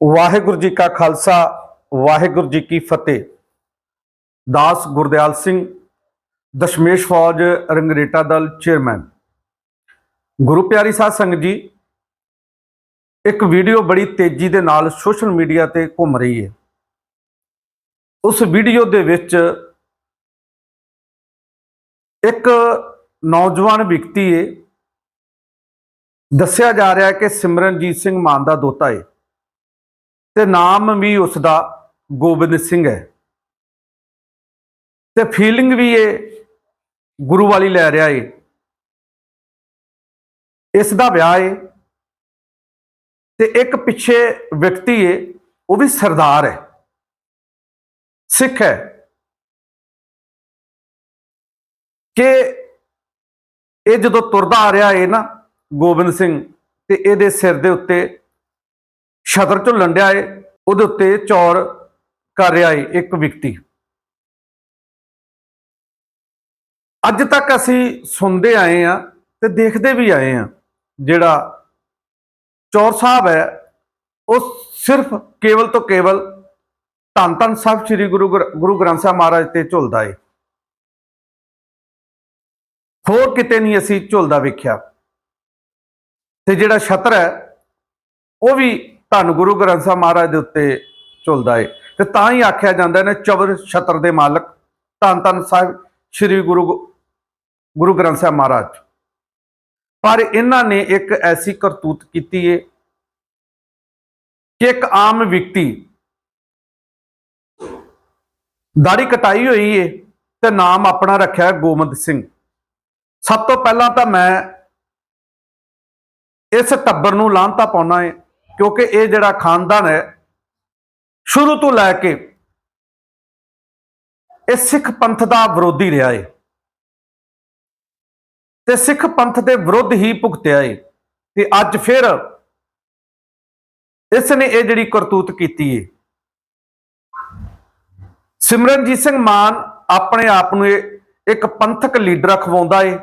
ਵਾਹਿਗੁਰੂ ਜੀ ਕਾ ਖਾਲਸਾ, ਵਾਹਿਗੁਰੂ ਜੀ ਕੀ ਫਤਿਹ। ਦਾਸ ਗੁਰਦਿਆਲ ਸਿੰਘ, ਦਸ਼ਮੇਸ਼ ਫੌਜ ਰੰਗਰੇਟਾ ਦਲ ਚੇਅਰਮੈਨ। ਗੁਰੂ ਪਿਆਰੀ ਸਾਧ ਸੰਗਤ ਜੀ, ਇੱਕ ਵੀਡੀਓ ਬੜੀ ਤੇਜ਼ੀ ਦੇ ਨਾਲ ਸੋਸ਼ਲ ਮੀਡੀਆ ਤੇ ਘੁੰਮ ਰਹੀ ਹੈ। ਉਸ ਵੀਡੀਓ ਦੇ ਵਿੱਚ ਇੱਕ ਨੌਜਵਾਨ ਵਿਅਕਤੀ ਹੈ। ਦੱਸਿਆ ਜਾ ਰਿਹਾ ਹੈ ਕਿ ਸਿਮਰਨਜੀਤ ਸਿੰਘ ਮਾਨ ਦਾ ਦੋਤਾ ਹੈ। ਤੇ ਨਾਮ ਵੀ ਉਸ ਦਾ ਗੋਬਿੰਦ ਸਿੰਘ ਹੈ। ਤੇ ਫੀਲਿੰਗ ਵੀ ਇਹ ਗੁਰੂ ਵਾਲੀ ਲੈ ਰਿਹਾ ਏ। ਇਸ ਦਾ ਵਿਆਹ ਏ। ਤੇ ਇੱਕ ਪਿੱਛੇ ਵਿਅਕਤੀ ਏ, ਉਹ ਵੀ ਸਰਦਾਰ ਹੈ। ਸਿੱਖ ਹੈ। ਕਿ ਇਹ ਜਦੋਂ ਤੁਰਦਾ ਆ ਰਿਹਾ ਏ ਨਾ ਗੋਬਿੰਦ ਸਿੰਘ, ਤੇ ਇਹਦੇ ਸਿਰ ਦੇ ਉੱਤੇ ਛਤਰ ਝੁੱਲਣ ਡਿਆ ਏ, ਉਹਦੇ ਉੱਤੇ ਚੌਰ ਕਰ ਰਿਹਾ ਏ ਇੱਕ ਵਿਅਕਤੀ। ਅੱਜ ਤੱਕ ਅਸੀਂ ਸੁਣਦੇ ਆਏ ਆ ਤੇ ਦੇਖਦੇ ਵੀ ਆਏ ਆ ਜਿਹੜਾ ਚੌਰ ਸਾਹਿਬ ਹੈ, ਉਹ ਸਿਰਫ ਕੇਵਲ ਤੋਂ ਕੇਵਲ ਧੰਨ ਧੰਨ ਸਾਹਿਬ ਸ੍ਰੀ ਗੁਰੂ ਗ੍ਰ- ਗੁਰੂ ਗ੍ਰੰਥ ਸਾਹਿਬ ਮਹਾਰਾਜ ਤੇ ਝੁਲਦਾ ਏ। ਹੋਰ ਕਿਤੇ ਨਹੀਂ ਅਸੀਂ ਝੁਲਦਾ ਵੇਖਿਆ। ਤੇ ਜਿਹੜਾ ਛਤਰ ਹੈ, ਉਹ ਵੀ ਧੰਨ ਗੁਰੂ ਗ੍ਰੰਥ ਸਾਹਿਬ ਮਹਾਰਾਜ ਦੇ ਉੱਤੇ ਝੁਲਦਾ ਏ। ਤੇ ਤਾਂ ਹੀ ਆਖਿਆ ਜਾਂਦਾ ਨੇ ਚਬਰ ਛਤਰ ਦੇ ਮਾਲਕ, ਧੰਨ ਧੰਨ ਸਾਹਿਬ, ਸ੍ਰੀ ਗੁਰੂ ਗੋ- ਗੁਰੂ ਗ੍ਰੰਥ ਸਾਹਿਬ ਮਹਾਰਾਜ। ਪਰ ਇਹਨਾਂ ਨੇ ਇੱਕ ਐਸੀ ਕਰਤੂਤ ਕੀਤੀ ਏ ਕਿ ਇੱਕ ਆਮ ਵਿਅਕਤੀ ਦਾੜੀ ਕਟਾਈ ਹੋਈ ਏ ਤੇ ਨਾਮ ਆਪਣਾ ਰੱਖਿਆ ਹੈ ਗੋਬਿੰਦ ਸਿੰਘ। ਸਭ ਤੋਂ ਪਹਿਲਾਂ ਤਾਂ ਮੈਂ ਇਸ ਟੱਬਰ ਨੂੰ ਲਾਂਤਾ ਪਾਉਣਾ ਏ। ਕਿਉਂਕਿ ਇਹ ਜਿਹੜਾ ਖਾਨਦਾਨ ਹੈ, ਸ਼ੁਰੂ ਤੋਂ ਲੈ ਕੇ ਇਹ ਸਿੱਖ ਪੰਥ ਦਾ ਵਿਰੋਧੀ ਰਿਹਾ ਏ। ਤੇ ਸਿੱਖ ਪੰਥ ਦੇ ਵਿਰੁੱਧ ਹੀ ਭੁਗਤਿਆ ਏ। ਤੇ ਅੱਜ ਫਿਰ ਇਸ ਨੇ ਇਹ ਜਿਹੜੀ ਕਰਤੂਤ ਕੀਤੀ ਏ। ਸਿਮਰਨਜੀਤ ਸਿੰਘ ਮਾਨ ਆਪਣੇ ਆਪ ਨੂੰ ਇਹ, ਇੱਕ ਪੰਥਕ ਲੀਡਰ ਅਖਵਾਉਂਦਾ ਏ।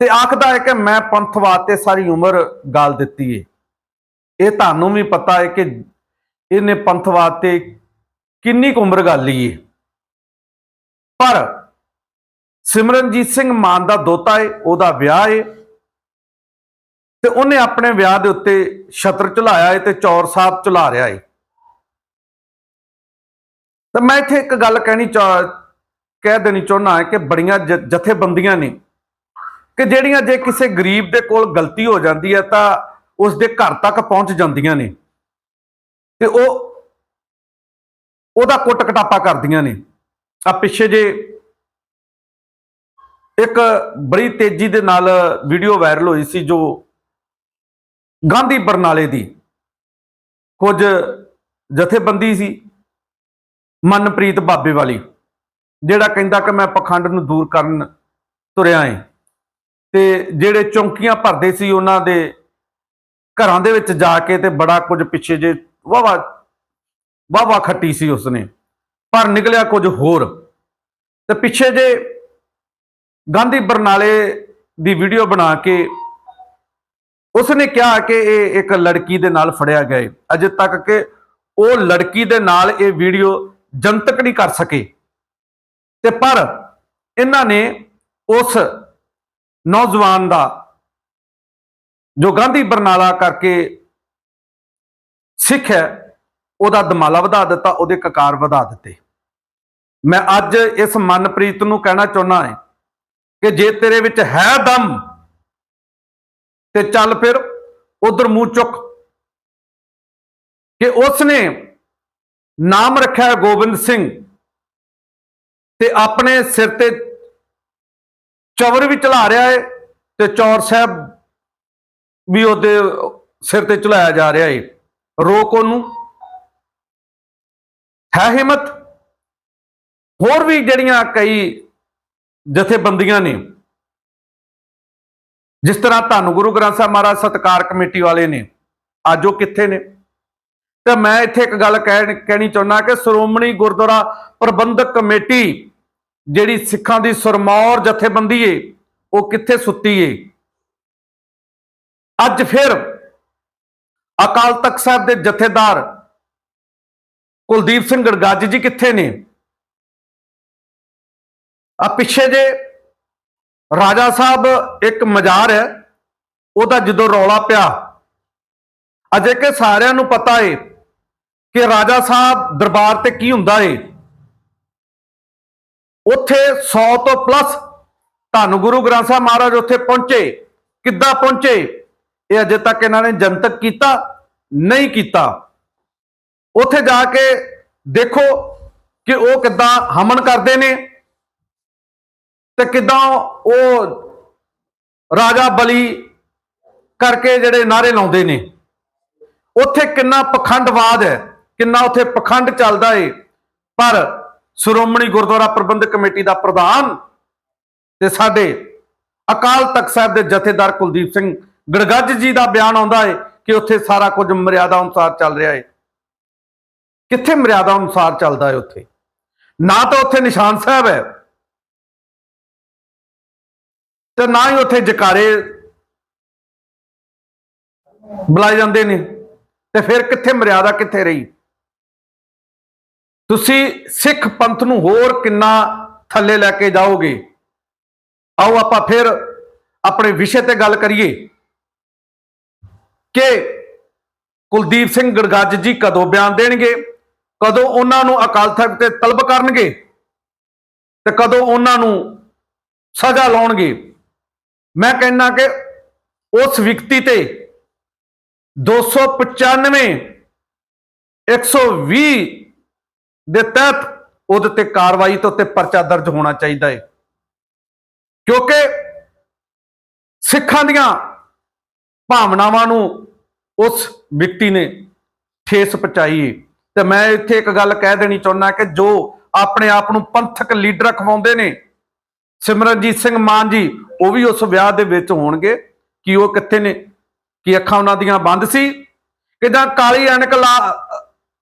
ਤੇ ਆਖਦਾ ਹੈ ਕਿ ਮੈਂ ਪੰਥਵਾਦ ਤੇ ਸਾਰੀ ਉਮਰ ਗਾਲ ਦਿੱਤੀ ਏ। ਇਹ ਤੁਹਾਨੂੰ ਵੀ ਪਤਾ ਹੈ ਕਿ ਇਹਨੇ ਪੰਥਵਾਦ ਤੇ ਕਿੰਨੀ ਕੁ ਉਮਰ ਗਾਲੀ ਹੈ। ਪਰ ਸਿਮਰਨਜੀਤ ਸਿੰਘ ਮਾਨ ਦਾ ਦੋਤਾ ਹੈ, ਉਹਦਾ ਵਿਆਹ ਹੈ ਤੇ ਉਹਨੇ ਆਪਣੇ ਵਿਆਹ ਦੇ ਉੱਤੇ ਛਤਰ ਝੁਲਾਇਆ ਹੈ ਤੇ ਚੌਰ ਸਾਹਿਬ ਚਲਾ ਰਿਹਾ ਹੈ। ਤਾਂ ਮੈਂ ਇੱਥੇ ਇੱਕ ਗੱਲ ਕਹਿਣੀ ਚਾਹ ਕਹਿ ਦੇਣੀ ਚਾਹੁੰਦਾ ਹੈ ਕਿ ਬੜੀਆਂ ਜ- ਜਥੇਬੰਦੀਆਂ ਨੇ ਕਿ ਜਿਹੜੀਆਂ ਜੇ ਕਿਸੇ ਗਰੀਬ ਦੇ ਕੋਲ ਗਲਤੀ ਹੋ ਜਾਂਦੀ ਹੈ ਤਾਂ ਉਸ ਦੇ ਘਰ ਤੱਕ ਪਹੁੰਚ ਜਾਂਦੀਆਂ ਨੇ। ਤੇ ਉਹ, ਉਹਦਾ ਕੁੱਟ ਕਟਾਪਾ ਕਰਦੀਆਂ ਨੇ। ਆ ਪਿੱਛੇ ਜੇ ਇੱਕ ਬੜੀ ਤੇਜ਼ੀ ਦੇ ਨਾਲ ਵੀਡੀਓ ਵਾਇਰਲ ਹੋਈ ਸੀ ਜੋ ਗਾਂਧੀ ਬਰਨਾਲੇ ਦੀ। ਕੁਝ ਜਥੇਬੰਦੀ ਸੀ, ਮਨਪ੍ਰੀਤ ਬਾਬੇ ਵਾਲੀ, ਜਿਹੜਾ ਕਹਿੰਦਾ ਕਿ ਮੈਂ ਪਖੰਡ ਨੂੰ ਦੂਰ ਕਰਨ ਤੁਰਿਆ ਏ। ਤੇ ਜਿਹੜੇ ਚੌਂਕੀਆਂ ਭਰਦੇ ਸੀ, ਉਹਨਾਂ ਦੇ ਘਰਾਂ ਦੇ ਵਿੱਚ ਜਾ ਕੇ ਤੇ ਬੜਾ ਕੁਝ ਪਿੱਛੇ ਜੇ ਵਾਵਾ ਵਾਵਾ ਖੱਟੀ ਸੀ ਉਸਨੇ। ਪਰ ਨਿਕਲਿਆ ਕੁਝ ਹੋਰ। ਤੇ ਪਿੱਛੇ ਜੇ ਗਾਂਧੀ ਬਰਨਾਲੇ ਦੀ ਵੀਡੀਓ ਬਣਾ ਕੇ ਉਸਨੇ ਕਿਹਾ ਕਿ ਇਹ ਇੱਕ ਲੜਕੀ ਦੇ ਨਾਲ ਫੜਿਆ ਗਏ ਅਜੇ ਤੱਕ ਕਿ ਉਹ ਲੜਕੀ ਦੇ ਨਾਲ ਇਹ ਵੀਡੀਓ ਜਨਤਕ ਨਹੀਂ ਕਰ ਸਕੇ। ਤੇ ਪਰ ਇਹਨਾਂ ਨੇ ਉਸ ਨੌਜਵਾਨ ਦਾ ਜੋ ਗਾਂਧੀ ਬਰਨਾਲਾ ਕਰਕੇ ਸਿੱਖ ਹੈ, ਉਹਦਾ ਦਮਾਲਾ ਵਧਾ ਦਿੱਤਾ, ਉਹਦੇ ਕਕਾਰ ਵਧਾ ਦਿੱਤੇ। ਮੈਂ ਅੱਜ ਇਸ ਮਨਪ੍ਰੀਤ ਨੂੰ ਕਹਿਣਾ ਚਾਹੁੰਦਾ ਹਾਂ ਕਿ ਜੇ ਤੇਰੇ ਵਿੱਚ ਹੈ ਦਮ, ਤੇ ਚੱਲ ਫਿਰ ਉਧਰ ਮੂੰਹ ਚੁੱਕ ਕਿ ਉਸ ਨੇ ਨਾਮ ਰੱਖਿਆ ਗੋਬਿੰਦ ਸਿੰਘ ਤੇ ਆਪਣੇ ਸਿਰ ਤੇ ਚਵਰ ਵੀ ਚਲਾ ਰਿਹਾ ਹੈ ਤੇ ਚੌਰ ਸਾਹਿਬ ਵੀ ਉਹਦੇ ਸਿਰ ਤੇ ਚਲਾਇਆ ਜਾ ਰਿਹਾ ਏ। ਰੋਕ ਉਹਨੂੰ। ਹੈ ਹਿੰਮਤ? ਹੋਰ ਵੀ ਜਿਹੜੀਆਂ ਕਈ ਜਥੇਬੰਦੀਆਂ ਨੇ, ਜਿਸ ਤਰ੍ਹਾਂ ਧੰਨ ਗੁਰੂ ਗ੍ਰੰਥ ਸਾਹਿਬ ਮਹਾਰਾਜ ਸਤਕਾਰ ਕਮੇਟੀ ਵਾਲੇ ਨੇ, ਅੱਜ ਉਹ ਕਿੱਥੇ ਨੇ? ਤੇ ਮੈਂ ਇੱਥੇ ਇੱਕ ਗੱਲ ਕਹਿਣ, ਕਹਿਣੀ ਚਾਹੁੰਦਾ ਕਿ ਸ਼੍ਰੋਮਣੀ ਗੁਰਦੁਆਰਾ ਪ੍ਰਬੰਧਕ ਕਮੇਟੀ ਜਿਹੜੀ ਸਿੱਖਾਂ ਦੀ ਸਰਮੌਰ ਜਥੇਬੰਦੀ ਏ, ਉਹ ਕਿੱਥੇ ਸੁੱਤੀ ਏ? ਅੱਜ ਫਿਰ ਅਕਾਲ ਤਖਤ ਸਾਹਿਬ ਦੇ ਜਥੇਦਾਰ ਕੁਲਦੀਪ ਸਿੰਘ ਗੜਗੱਜ ਜੀ ਕਿੱਥੇ ਨੇ? ਆ ਪਿੱਛੇ ਜੇ ਰਾਜਾ ਸਾਹਿਬ ਇੱਕ ਮਜ਼ਾਰ ਹੈ, ਉਹਦਾ ਜਦੋਂ ਰੌਲਾ ਪਿਆ, ਅਜੇ ਕਿ ਸਾਰਿਆਂ ਨੂੰ ਪਤਾ ਏ ਕਿ ਰਾਜਾ ਸਾਹਿਬ ਦਰਬਾਰ ਤੇ ਕੀ ਹੁੰਦਾ ਏ। ਉੱਥੇ 100 ਤੋਂ ਪਲੱਸ ਧੰਨ ਗੁਰੂ ਗ੍ਰੰਥ ਸਾਹਿਬ ਮਹਾਰਾਜ ਉੱਥੇ ਪਹੁੰਚੇ। ਕਿੱਦਾਂ ਪਹੁੰਚੇ? ਇਹ ਅਜੇ ਤੱਕ ਇਹਨਾਂ ਨੇ ਜਨਤਕ ਕੀਤਾ, ਨਹੀਂ ਕੀਤਾ। ਉੱਥੇ ਜਾ ਕੇ ਦੇਖੋ ਕਿ ਉਹ ਕਿੱਦਾਂ ਹਮਨ ਕਰਦੇ ਨੇ ਤੇ ਕਿੱਦਾਂ ਉਹ ਰਾਜਾ ਬਲੀ ਕਰਕੇ ਜਿਹੜੇ ਨਾਰੇ ਲਾਉਂਦੇ ਨੇ। ਉੱਥੇ ਕਿੰਨਾ ਪਖੰਡਵਾਦ ਹੈ, ਕਿੰਨਾ ਉੱਥੇ ਪਖੰਡ ਚੱਲਦਾ ਏ। ਪਰ ਸ਼੍ਰੋਮਣੀ ਗੁਰਦੁਆਰਾ ਪ੍ਰਬੰਧਕ ਕਮੇਟੀ ਦਾ ਪ੍ਰਧਾਨ ਤੇ ਸਾਡੇ ਅਕਾਲ ਤਖਤ ਸਾਹਿਬ ਦੇ ਜਥੇਦਾਰ ਕੁਲਦੀਪ ਸਿੰਘ ਗੜਗੱਜ ਜੀ ਦਾ ਬਿਆਨ ਆਉਂਦਾ ਹੈ ਕਿ ਉੱਥੇ ਸਾਰਾ ਕੁਝ ਮਰਿਆਦਾ ਅਨੁਸਾਰ ਚੱਲ ਰਿਹਾ ਹੈ ਕਿੱਥੇ ਮਰਿਆਦਾ ਅਨੁਸਾਰ ਚੱਲਦਾ ਹੈ ਉੱਥੇ? ਨਾ ਤਾਂ ਉੱਥੇ ਨਿਸ਼ਾਨ ਸਾਹਿਬ ਹੈ ਤੇ ਨਾ ਹੀ ਉੱਥੇ ਜਕਾਰੇ ਬੁਲਾਏ ਜਾਂਦੇ ਨੇ। ਤੇ ਫਿਰ ਕਿੱਥੇ ਮਰਿਆਦਾ ਕਿੱਥੇ ਰਹੀ? ਤੁਸੀਂ ਸਿੱਖ ਪੰਥ ਨੂੰ ਹੋਰ ਕਿੰਨਾ ਥੱਲੇ ਲੈ ਕੇ ਜਾਓਗੇ? ਆਓ ਆਪਾਂ ਫਿਰ ਆਪਣੇ ਵਿਸ਼ੇ ਤੇ ਗੱਲ ਕਰੀਏ। ਕਿ ਕੁਲਦੀਪ ਸਿੰਘ ਗੜਗੱਜ ਜੀ ਕਦੋਂ ਬਿਆਨ ਦੇਣਗੇ? ਕਦੋਂ ਉਹਨਾਂ ਨੂੰ ਅਕਾਲ ਤਖਤ ਤੇ ਤਲਬ ਕਰਨਗੇ? ਤੇ ਕਦੋਂ ਉਹਨਾਂ ਨੂੰ ਸਜ਼ਾ ਲਾਉਣਗੇ? ਮੈਂ ਕਹਿੰਨਾ ਕਿ ਉਸ ਵਿਅਕਤੀ ਤੇ 295 120 ਦੇ ਤਹਿਤ ਉਹਦੇ ਤੇ ਕਾਰਵਾਈ ਤੇ ਉੱਤੇ ਪਰਚਾ ਦਰਜ ਹੋਣਾ ਚਾਹੀਦਾ ਹੈ ਕਿਉਂਕਿ ਸਿੱਖਾਂ ਦੀਆਂ ਭਾਵਨਾਵਾਂ ਨੂੰ ਉਸ ਵਿਅਕਤੀ ਨੇ ਠੇਸ ਪਹੁੰਚਾਈ। ਤੇ ਮੈਂ ਇੱਥੇ ਇੱਕ ਗੱਲ ਕਹਿ ਦੇਣੀ ਚਾਹੁੰਦਾ ਕਿ ਜੋ ਆਪਣੇ ਆਪ ਨੂੰ ਪੰਥਕ ਲੀਡਰ ਖਵਾਉਂਦੇ ਨੇ, ਸਿਮਰਨਜੀਤ ਸਿੰਘ ਮਾਨ ਜੀ, ਉਹ ਵੀ ਉਸ ਵਿਆਹ ਦੇ ਵਿੱਚ ਹੋਣਗੇ। ਕਿ ਉਹ ਕਿੱਥੇ ਨੇ? ਕਿ ਅੱਖਾਂ ਉਹਨਾਂ ਦੀਆਂ ਬੰਦ ਸੀ? ਕਿ ਕਾਲੀ ਐਨਕ ਲਾ,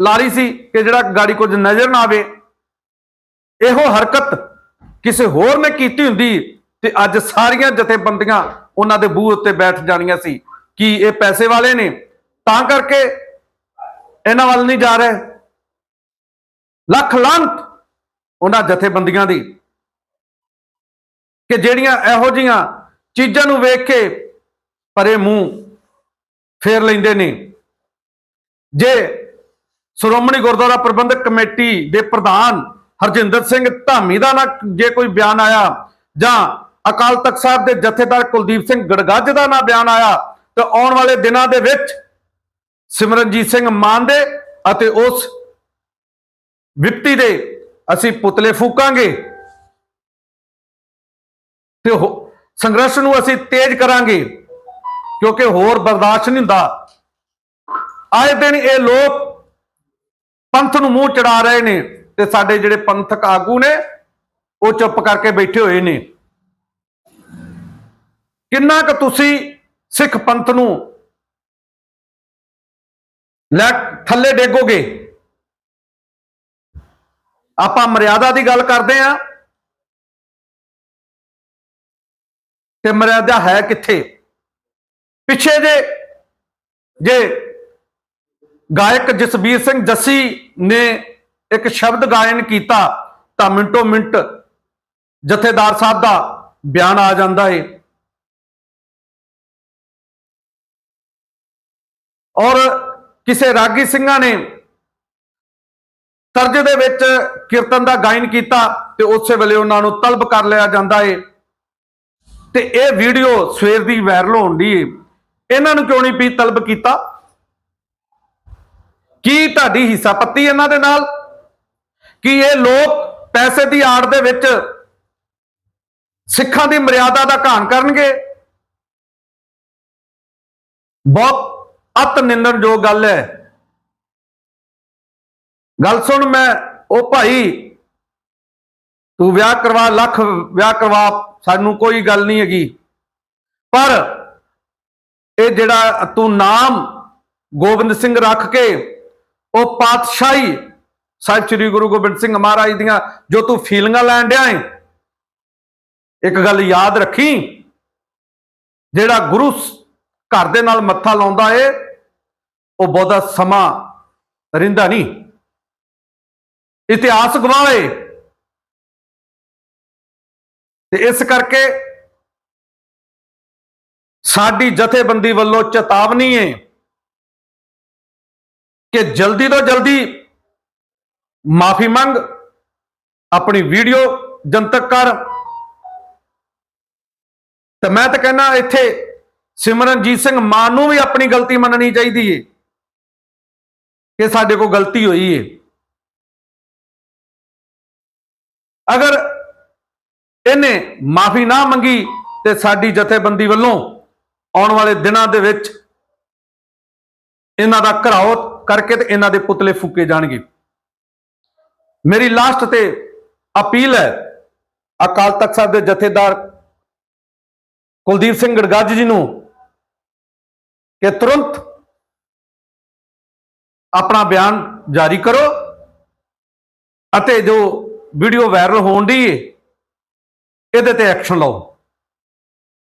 ਲਾਰੀ ਸੀ ਕਿ ਜਿਹੜਾ ਗਾੜੀ ਕੁਝ ਨਜ਼ਰ ਨਾ ਆਵੇ? ਇਹੋ ਹਰਕਤ ਕਿਸੇ ਹੋਰ ਨੇ ਕੀਤੀ ਹੁੰਦੀ ਤੇ ਅੱਜ ਸਾਰੀਆਂ ਜਥੇਬੰਦੀਆਂ ਉਹਨਾਂ ਦੇ ਬੂਹ ਉੱਤੇ ਬੈਠ ਜਾਣੀਆਂ ਸੀ। ਕਿ ਇਹ ਪੈਸੇ ਵਾਲੇ ਨੇ, ਤਾਂ ਕਰਕੇ ਇਹਨਾਂ ਵੱਲ ਨਹੀਂ ਜਾ ਰਹੇ। ਲੱਖ ਲਾਂਤ ਉਹਨਾਂ ਜਥੇਬੰਦੀਆਂ ਦੀ ਕਿ ਜਿਹੜੀਆਂ ਇਹੋ ਜੀਆਂ ਚੀਜ਼ਾਂ ਨੂੰ ਵੇਖ ਕੇ ਪਰੇ ਮੂੰਹ ਫੇਰ ਲੈਂਦੇ ਨੇ। ਜੇ ਸ਼੍ਰੋਮਣੀ ਗੁਰਦੁਆਰਾ ਪ੍ਰਬੰਧਕ ਕਮੇਟੀ ਦੇ ਪ੍ਰਧਾਨ ਹਰਜਿੰਦਰ ਸਿੰਘ ਧਾਮੀ ਦਾ ਨਾ ਜੇ ਕੋਈ ਬਿਆਨ ਆਇਆ ਜਾਂ ਅਕਾਲ ਤਖਤ ਸਾਹਿਬ ਦੇ ਜਥੇਦਾਰ ਕੁਲਦੀਪ ਸਿੰਘ ਗੜਗੱਜ ਦਾ ਨਾ ਬਿਆਨ ਆਇਆ ਤਾਂ ਆਉਣ ਵਾਲੇ ਦਿਨਾਂ ਦੇ ਵਿੱਚ ਸਿਮਰਨਜੀਤ ਸਿੰਘ ਮਾਨ ਦੇ ਅਤੇ ਉਸ ਵਿਅਕਤੀ ਦੇ ਅਸੀਂ ਪੁਤਲੇ ਫੂਕਾਂਗੇ। ਤੇ ਸੰਘਰਸ਼ ਨੂੰ ਅਸੀਂ ਤੇਜ਼ ਕਰਾਂਗੇ, ਕਿਉਂਕਿ ਹੋਰ ਬਰਦਾਸ਼ਤ ਨਹੀਂ ਹੁੰਦਾ। ਆਏ ਦਿਨ ਇਹ ਲੋਕ ਪੰਥ ਨੂੰ ਮੂੰਹ ਚੜਾ ਰਹੇ ਨੇ ਤੇ ਸਾਡੇ ਜਿਹੜੇ ਪੰਥਕ ਆਗੂ ਨੇ, ਉਹ ਚੁੱਪ ਕਰਕੇ ਬੈਠੇ ਹੋਏ ਨੇ। ਕਿੰਨਾ ਕੁ ਤੁਸੀਂ ਸਿੱਖ ਪੰਥ ਨੂੰ ਲੈ ਥੱਲੇ ਡੇਗੋਗੇ। ਆਪਾਂ ਮਰਿਆਦਾ ਦੀ ਗੱਲ ਕਰਦੇ ਆਂ ਤੇ ਮਰਿਆਦਾ ਹੈ ਕਿੱਥੇ? ਪਿੱਛੇ ਜੇ ਜੇ ਗਾਇਕ ਜਸਬੀਰ ਸਿੰਘ ਜੱਸੀ ਨੇ ਇੱਕ ਸ਼ਬਦ ਗਾਇਨ ਕੀਤਾ ਤਾਂ ਮਿੰਟੋ ਮਿੰਟ ਜਥੇਦਾਰ ਸਾਹਿਬ ਦਾ ਬਿਆਨ ਆ ਜਾਂਦਾ ਏ। ਔਰ ਕਿਸੇ ਰਾਗੀ ਸਿੰਘਾਂ ਨੇ ਤਰਜ ਦੇ ਵਿੱਚ ਕੀਰਤਨ ਦਾ ਗਾਇਨ ਕੀਤਾ ਤੇ ਉਸੇ ਵੇਲੇ ਉਹਨਾਂ ਨੂੰ ਤਲਬ ਕਰ ਲਿਆ ਜਾਂਦਾ ਏ। ਤੇ ਇਹ ਵੀਡੀਓ ਸਵੇਰ ਦੀ ਵਾਇਰਲ ਹੋਣ ਦੀ ਇਹਨਾਂ ਨੂੰ ਕਿਉਂ ਨਹੀਂ ਪੀ ਤਲਬ ਕੀਤਾ? ਕੀ ਤੁਹਾਡੀ ਹਿੱਸਾ ਪੱਤੀ ਇਹਨਾਂ ਦੇ ਨਾਲ? ਕਿ ਇਹ ਲੋਕ ਪੈਸੇ ਦੀ ਆੜ ਦੇ ਵਿੱਚ ਸਿੱਖਾਂ ਦੀ ਮਰਿਆਦਾ ਦਾ ਘਾਣ ਕਰਨਗੇ? ਬਹੁਤ ਅਤ ਨਿੰਦਣਯੋਗ ਗੱਲ ਹੈ। ਗੱਲ ਸੁਣ ਮੈਂ, ਉਹ ਭਾਈ, ਤੂੰ ਵਿਆਹ ਕਰਵਾ, ਲੱਖ ਵਿਆਹ ਕਰਵਾ, ਸਾਨੂੰ ਕੋਈ ਗੱਲ ਨਹੀਂ ਹੈਗੀ। ਪਰ ਇਹ ਜਿਹੜਾ ਤੂੰ ਨਾਮ ਗੋਬਿੰਦ ਸਿੰਘ ਰੱਖ ਕੇ, ਉਹ ਪਾਤਸ਼ਾਹੀ ਸਾਹਿਬ ਸ੍ਰੀ ਗੁਰੂ ਗੋਬਿੰਦ ਸਿੰਘ ਮਹਾਰਾਜ ਦੀਆਂ ਜੋ ਤੂੰ ਫੀਲਿੰਗਾਂ ਲੈਣ ਡਿਆ ਏ, ਇੱਕ ਗੱਲ ਯਾਦ ਰੱਖੀ, ਜਿਹੜਾ ਗੁਰੂ ਘਰ ਦੇ ਨਾਲ ਮੱਥਾ ਲਾਉਂਦਾ ਏ, ਉਹ ਬਹੁਤਾ ਸਮਾਂ ਰਹਿੰਦਾ ਨਹੀਂ। ਇਤਿਹਾਸ ਗਵਾਵੇ। ਤੇ ਇਸ ਕਰਕੇ ਸਾਡੀ ਜਥੇਬੰਦੀ ਵੱਲੋਂ ਚੇਤਾਵਨੀ ਏ ਕਿ ਜਲਦੀ ਤੋਂ ਜਲਦੀ ਮਾਫੀ ਮੰਗ, ਆਪਣੀ ਵੀਡੀਓ ਜਨਤਕ ਕਰ। ਤੇ ਮੈਂ ਤਾਂ ਕਹਿੰਦਾ ਇੱਥੇ ਸਿਮਰਨਜੀਤ ਸਿੰਘ ਮਾਨ ਨੂੰ ਵੀ ਆਪਣੀ ਗਲਤੀ ਮੰਨਣੀ ਚਾਹੀਦੀ ਏ। ਕਿ ਸਾਡੇ ਕੋਲ ਗਲਤੀ ਹੋਈ ਏ। ਅਗਰ ਇਹਨੇ ਮਾਫੀ ਨਾ ਮੰਗੀ ਤੇ ਸਾਡੀ ਜਥੇਬੰਦੀ ਵੱਲੋਂ ਆਉਣ ਵਾਲੇ ਦਿਨਾਂ ਦੇ ਵਿੱਚ ਇਹਨਾਂ ਦਾ ਘਰਾਓ ਕਰਕੇ ਤੇ ਇਹਨਾਂ ਦੇ ਪੁਤਲੇ ਫੂਕੇ ਜਾਣਗੇ। ਮੇਰੀ ਲਾਸਟ ਤੇ ਅਪੀਲ ਹੈ, ਅਕਾਲ ਤਖਤ ਸਾਹਿਬ ਦੇ ਜਥੇਦਾਰ ਕੁਲਦੀਪ ਸਿੰਘ ਗੜਗੱਜ ਜੀ ਨੂੰ ਕਿ ਤੁਰੰਤ ਆਪਣਾ ਬਿਆਨ ਜਾਰੀ ਕਰੋ ਅਤੇ ਜੋ ਵੀਡੀਓ ਵਾਇਰਲ ਹੋਣ ਦੀ ਏ, ਇਹਦੇ ਤੇ ਐਕਸ਼ਨ ਲਓ।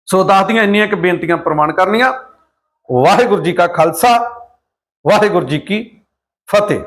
ਸੋ ਦੱਸਦੀਆਂ ਇੰਨੀਆਂ ਕਿ ਬੇਨਤੀਆਂ ਪ੍ਰਮਾਣ ਕਰਨੀਆਂ। ਵਾਹਿਗੁਰੂ ਜੀ ਕਾ ਖਾਲਸਾ, ਵਾਹਿਗੁਰੂ ਜੀ ਕੀ ਫਤਿਹ।